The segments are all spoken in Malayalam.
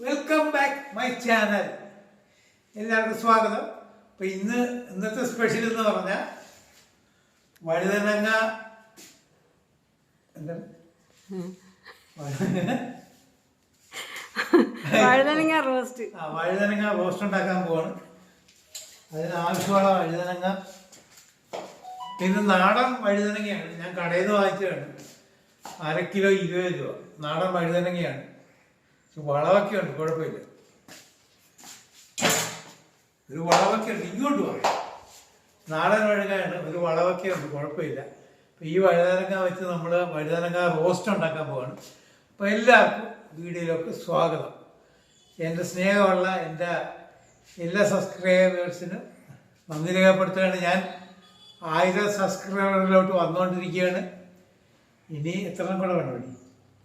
വെൽക്കം ബാക്ക് മൈ ചാനൽ എല്ലാവർക്കും സ്വാഗതം. അപ്പൊ ഇന്ന് ഇന്നത്തെ സ്പെഷ്യൽ എന്ന് പറഞ്ഞാൽ വഴുതനങ്ങ എന്താണ് വഴുതനങ്ങ റോസ്റ്റ് ആ വഴുതനങ്ങ റോസ്റ്റ് ഉണ്ടാക്കാൻ പോവാണ്. അതിന് ആവശ്യമുള്ള വഴുതനങ്ങ. ഇത് നാടൻ വഴുതനങ്ങയാണ്. ഞാൻ കടയിൽ നിന്ന് വാങ്ങിച്ചതാണ്. അര കിലോ ഇരുപത് രൂപ. നാടൻ വഴുതനങ്ങയാണ്. ഉണ്ട് കുഴപ്പമില്ല. ഒരു വളവൊക്കെ ഉണ്ട് ഇങ്ങോട്ട് പോകാം നാടൻ വഴുതനയാണ് ഒരു വളവൊക്കെ ഉണ്ട് കുഴപ്പമില്ല ഈ വഴുതനങ്ങ വെച്ച് നമ്മൾ വഴുതനങ്ങ റോസ്റ്റ് ഉണ്ടാക്കാൻ പോവാണ്. അപ്പോൾ എല്ലാവർക്കും വീഡിയോയിലൊക്കെ സ്വാഗതം. എന്റെ സ്നേഹമുള്ള എന്റെ എല്ലാ സബ്സ്ക്രൈബേഴ്സിനും നന്ദി രേഖപ്പെടുത്തുകയാണ്. ഞാൻ ആയിരം സബ്സ്ക്രൈബറിലോട്ട് വന്നുകൊണ്ടിരിക്കുകയാണ്. ഇനി എത്ര കൂടെ വേണം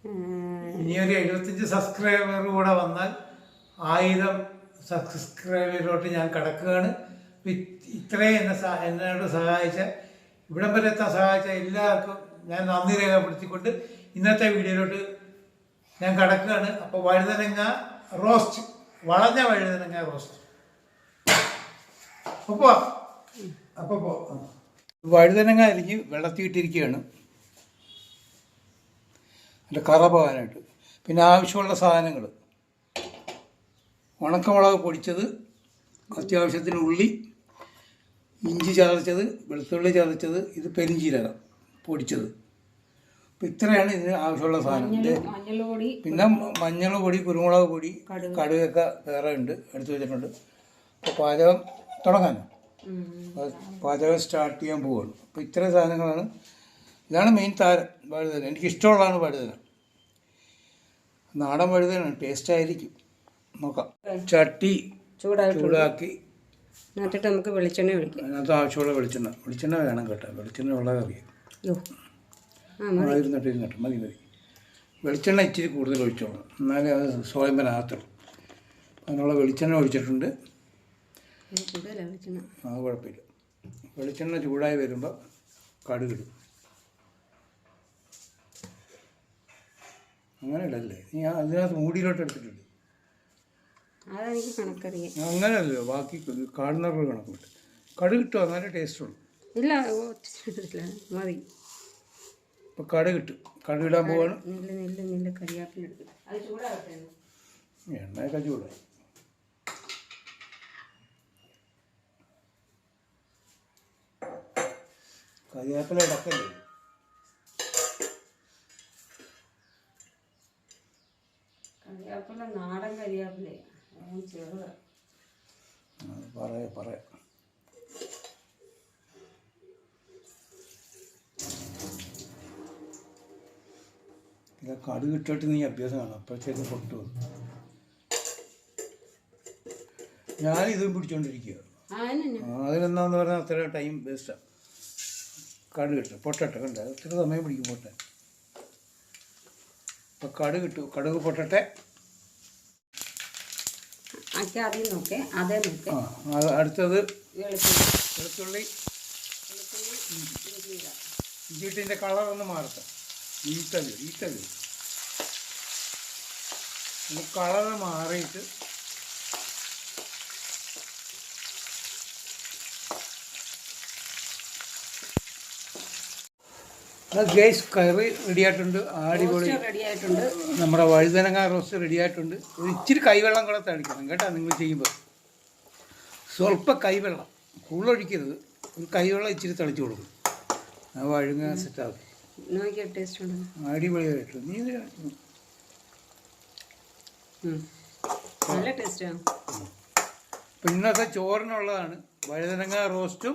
ഇനി ഒരു സബ്സ്ക്രൈബർ കൂടെ വന്നാൽ ആയിരം സബ്സ്ക്രൈബറിലോട്ട് ഞാൻ കടക്കുകയാണ്. ഇത്രയും എന്നെ എന്നോട് സഹായിച്ച ഇവിടം വരെ എത്താൻ സഹായിച്ച എല്ലാവർക്കും ഞാൻ നന്ദി രേഖപ്പെടുത്തിക്കൊണ്ട് ഇന്നത്തെ വീഡിയോയിലോട്ട് ഞാൻ കടക്കുകയാണ്. അപ്പോൾ വഴുതനങ്ങ റോസ്റ്റ് വളഞ്ഞ വഴുതനങ്ങ റോസ്റ്റ് അപ്പോൾ അപ്പോൾ വഴുതനങ്ങ അരിഞ്ഞ് വെള്ളത്തിയിട്ടിരിക്കുകയാണ് അതിന്റെ കറ പോകാനായിട്ട് പിന്നെ ആവശ്യമുള്ള സാധനങ്ങൾ ഉണക്കമുളക് പൊടിച്ചത് അത്യാവശ്യത്തിന് ഉള്ളി ഇഞ്ചി ചതച്ചത് വെളുത്തുള്ളി ചതച്ചത് ഇത് പെരിഞ്ചീരകം പൊടിച്ചത്. അപ്പം ഇത്രയാണ് ഇതിന് ആവശ്യമുള്ള സാധനം. പിന്നെ മഞ്ഞൾ പൊടി കുരുമുളക് പൊടി കടുകൊക്കെ വേറെ ഉണ്ട് എടുത്തു വെച്ചിട്ടുണ്ട്. അപ്പോൾ പാചകം തുടങ്ങാൻ. പാചകം സ്റ്റാർട്ട് ചെയ്യാൻ പോവുകയാണ് അപ്പോൾ ഇത്രയും സാധനങ്ങളാണ്. ഇതാണ് മെയിൻ താരം വഴുതന. എനിക്ക് ഇഷ്ടമുള്ളതാണ് നാടൻ വഴുതനാണ് ടേസ്റ്റ് ആയിരിക്കും. നോക്കാം. ചട്ടി ചൂടാക്കി. എന്നിട്ട് നമുക്ക് വെളിച്ചെണ്ണ ഒഴിക്കാം. അതിനകത്ത് ആവശ്യമുള്ള വെളിച്ചെണ്ണ. വെളിച്ചെണ്ണ വേണം കേട്ടോ. വെളിച്ചെണ്ണ ഉള്ള കറി ഇരുന്നിട്ട് ഇരുന്നിട്ട് മതി മതി. വെളിച്ചെണ്ണ ഇച്ചിരി കൂടുതൽ ഒഴിച്ചോളാം. എന്നാലേ അത് സ്വയംബനാകത്തുള്ളൂ അതിനുള്ള വെളിച്ചെണ്ണ ഒഴിച്ചിട്ടുണ്ട്. അത് കുഴപ്പമില്ല. വെളിച്ചെണ്ണ ചൂടായി വരുമ്പോൾ കടുകിടും. അങ്ങനെ ഇടല്ലേ നീ അതിനകത്ത് മൂടിയിലോട്ട് എടുത്തിട്ടുണ്ട്. അതെനിക്ക് കണക്കറിയാം. അങ്ങനെയല്ലോ ബാക്കി കാണുന്നവർക്ക് കണക്കുണ്ട്. കടുകിട്ടോ നല്ല ടേസ്റ്റ് ഉള്ളൂ. ഇല്ല മതി. ഇപ്പോൾ കടുകിട്ടു കടുകിടാൻ പോവാണ്. നെല്ല് നെല്ല് നെല്ല് അത് എണ്ണയൊക്കെ ചൂടായി. ഇടക്കല്ലേ? കരിയാപ്പില നാടൻ കരിയാപ്പില. ചെറുതാ. പറയാം പറയാം. ഇല്ല കടുക് ഇട്ടിട്ട് നീ അഭ്യാസം കാണാം അപ്പോഴത്തേക്ക് പൊട്ടു ഞാൻ ഇതും പിടിച്ചോണ്ടിരിക്കുക അതിലെന്താന്ന് പറഞ്ഞാൽ അത്ര ടൈം വേസ്റ്റാണ് കടുക് ഇട്ട് പൊട്ടട്ടെ കണ്ടേ? അത്ര സമയം പിടിക്കും പൊട്ടെ അപ്പം കടുക് ഇട്ടു കടുക് പൊട്ടട്ടെ. ആക്കി ആദ്യം നോക്കേ അതേ നോക്കേ. അടുത്തത് വെളുത്തുള്ളി. ഇഞ്ചിട്ടിന്റെ കളർ ഒന്ന് മാറട്ടെ. ഈത്തൽ ഈത്തൽ കളർ മാറിയിട്ട് ഗേസ് കറി റെഡിയായിട്ടുണ്ട് അടിപൊളി. റോസ്റ്റ് റെഡി ആയിട്ടുണ്ട് നമ്മുടെ വഴുതനങ്ങ റോസ്റ്റ് റെഡിയായിട്ടുണ്ട്. ഇച്ചിരി കൈവെള്ളം കൂടെ തളിക്കണം കേട്ടോ നിങ്ങൾ ചെയ്യുമ്പോൾ. സ്വല്പം കൈവെള്ളം കൂടുതലൊഴിക്കരുത് ഒരു കൈവെള്ളം ഇച്ചിരി തളിച്ചു കൊടുക്കും. ആ വഴുങ്ങ സെറ്റാകും അടിപൊളിയായിട്ടുണ്ട്. അടിപൊളിയായിട്ട് നീ നല്ല ടേസ്റ്റാണ് ഇന്നത്തെ ചോറിനുള്ളതാണ് വഴുതനങ്ങ റോസ്റ്റും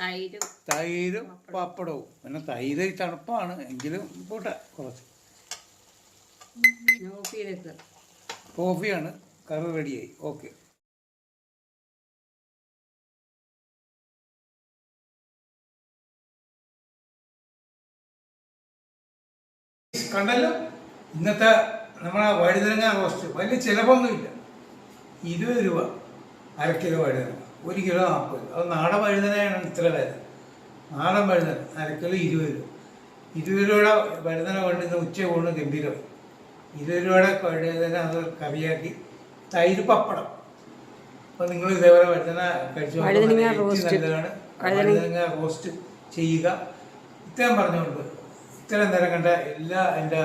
തൈരും. തൈരും പപ്പടവും. പിന്നെ തൈര് തണുപ്പാണ്. എങ്കിലും പോട്ടെ കുറച്ച്. കോഫിയാണ്. കറി റെഡിയായി. ഓക്കെ. കണ്ടല്ലോ? ഇന്നത്തെ നമ്മളെ വഴുതനങ്ങ റോസ്റ്റ് വലിയ ചിലവൊന്നുമില്ല. ഇരുപത് രൂപ. അര കിലോ വഴുതന ഒരു കിലോ നാൽപ്പത് അത് നാടൻ വഴുതനയാണ് ഇത്ര വില നാടൻ വഴുതന അര കിലോ ഇരുപത് രൂപ. ഇരുപത് രൂപയുടെ വഴുതന കൊണ്ട് ഇന്ന് ഉച്ച കൊണ്ട് ഗംഭീരം. ഇരുപത് രൂപയുടെ വഴുതന അത് കറിയാക്കി. തൈര് പപ്പടം. അപ്പം നിങ്ങൾ ഇതേപോലെ വഴുതന കഴിച്ചു. നല്ലതാണ്. വഴുതനങ്ങ റോസ്റ്റ് ചെയ്യുക. ഇത്രയും പറഞ്ഞുകൊണ്ട് ഇത്രയും നേരം കണ്ട എല്ലാ എന്റെ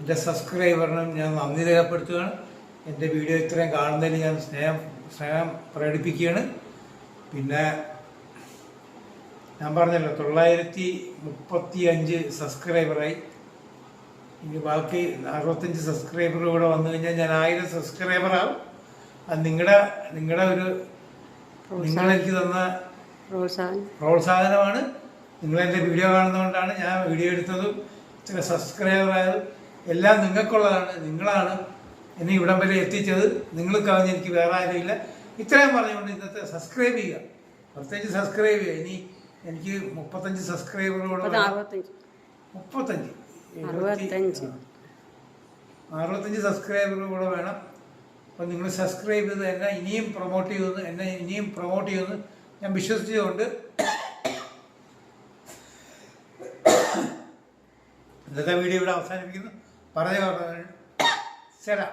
എന്റെ സബ്സ്ക്രൈബറിനും ഞാൻ നന്ദി രേഖപ്പെടുത്തുകയാണ്. എന്റെ വീഡിയോ ഇത്രയും കാണുന്നതിന് ഞാൻ സ്നേഹം സ്നേഹം പ്രകടിപ്പിക്കുകയാണ്. പിന്നെ ഞാൻ പറഞ്ഞല്ലോ തൊള്ളായിരത്തി മുപ്പത്തി അഞ്ച് സബ്സ്ക്രൈബറായി. ഇനി ബാക്കി അറുപത്തഞ്ച് സബ്സ്ക്രൈബർ കൂടെ വന്നു കഴിഞ്ഞാൽ ഞാൻ ആയിരം സബ്സ്ക്രൈബറാകും അത് നിങ്ങളുടെ നിങ്ങളുടെ ഒരു നിങ്ങളെനിക്ക് തന്ന പ്രോത്സാഹനം. പ്രോത്സാഹനമാണ്. നിങ്ങളെന്റെ വീഡിയോ കാണുന്നതുകൊണ്ടാണ് ഞാൻ വീഡിയോ എടുത്തതും ഇത്ര സബ്സ്ക്രൈബറായതും. എല്ലാം നിങ്ങൾക്കുള്ളതാണ് നിങ്ങളാണ് എന്നെ ഇവിടം വരെ എത്തിച്ചത് നിങ്ങൾ കവിഞ്ഞ് എനിക്ക് വേറെ ആരുമില്ല. ഇത്രയും പറഞ്ഞുകൊണ്ട് ഇന്നത്തെ സബ്സ്ക്രൈബ് ചെയ്യുക. പ്രത്യേകിച്ച് സബ്സ്ക്രൈബ് ചെയ്യുക. ഇനി എനിക്ക് മുപ്പത്തഞ്ച് സബ്സ്ക്രൈബറുകളോട് മുപ്പത്തഞ്ച്. അറുപത്തഞ്ച്. സബ്സ്ക്രൈബറുകൂടെ കൂടെ വേണം. അപ്പം നിങ്ങൾ സബ്സ്ക്രൈബ് ചെയ്ത് എന്നെ ഇനിയും പ്രൊമോട്ട് ചെയ്യുമെന്ന് എന്നെ ഇനിയും പ്രൊമോട്ട് ചെയ്യുമെന്ന് ഞാൻ വിശ്വസിച്ചുകൊണ്ട് ഇന്നത്തെ വീഡിയോ ഇവിടെ അവസാനിപ്പിക്കുന്നു. പറഞ്ഞു പറഞ്ഞു ശരാ.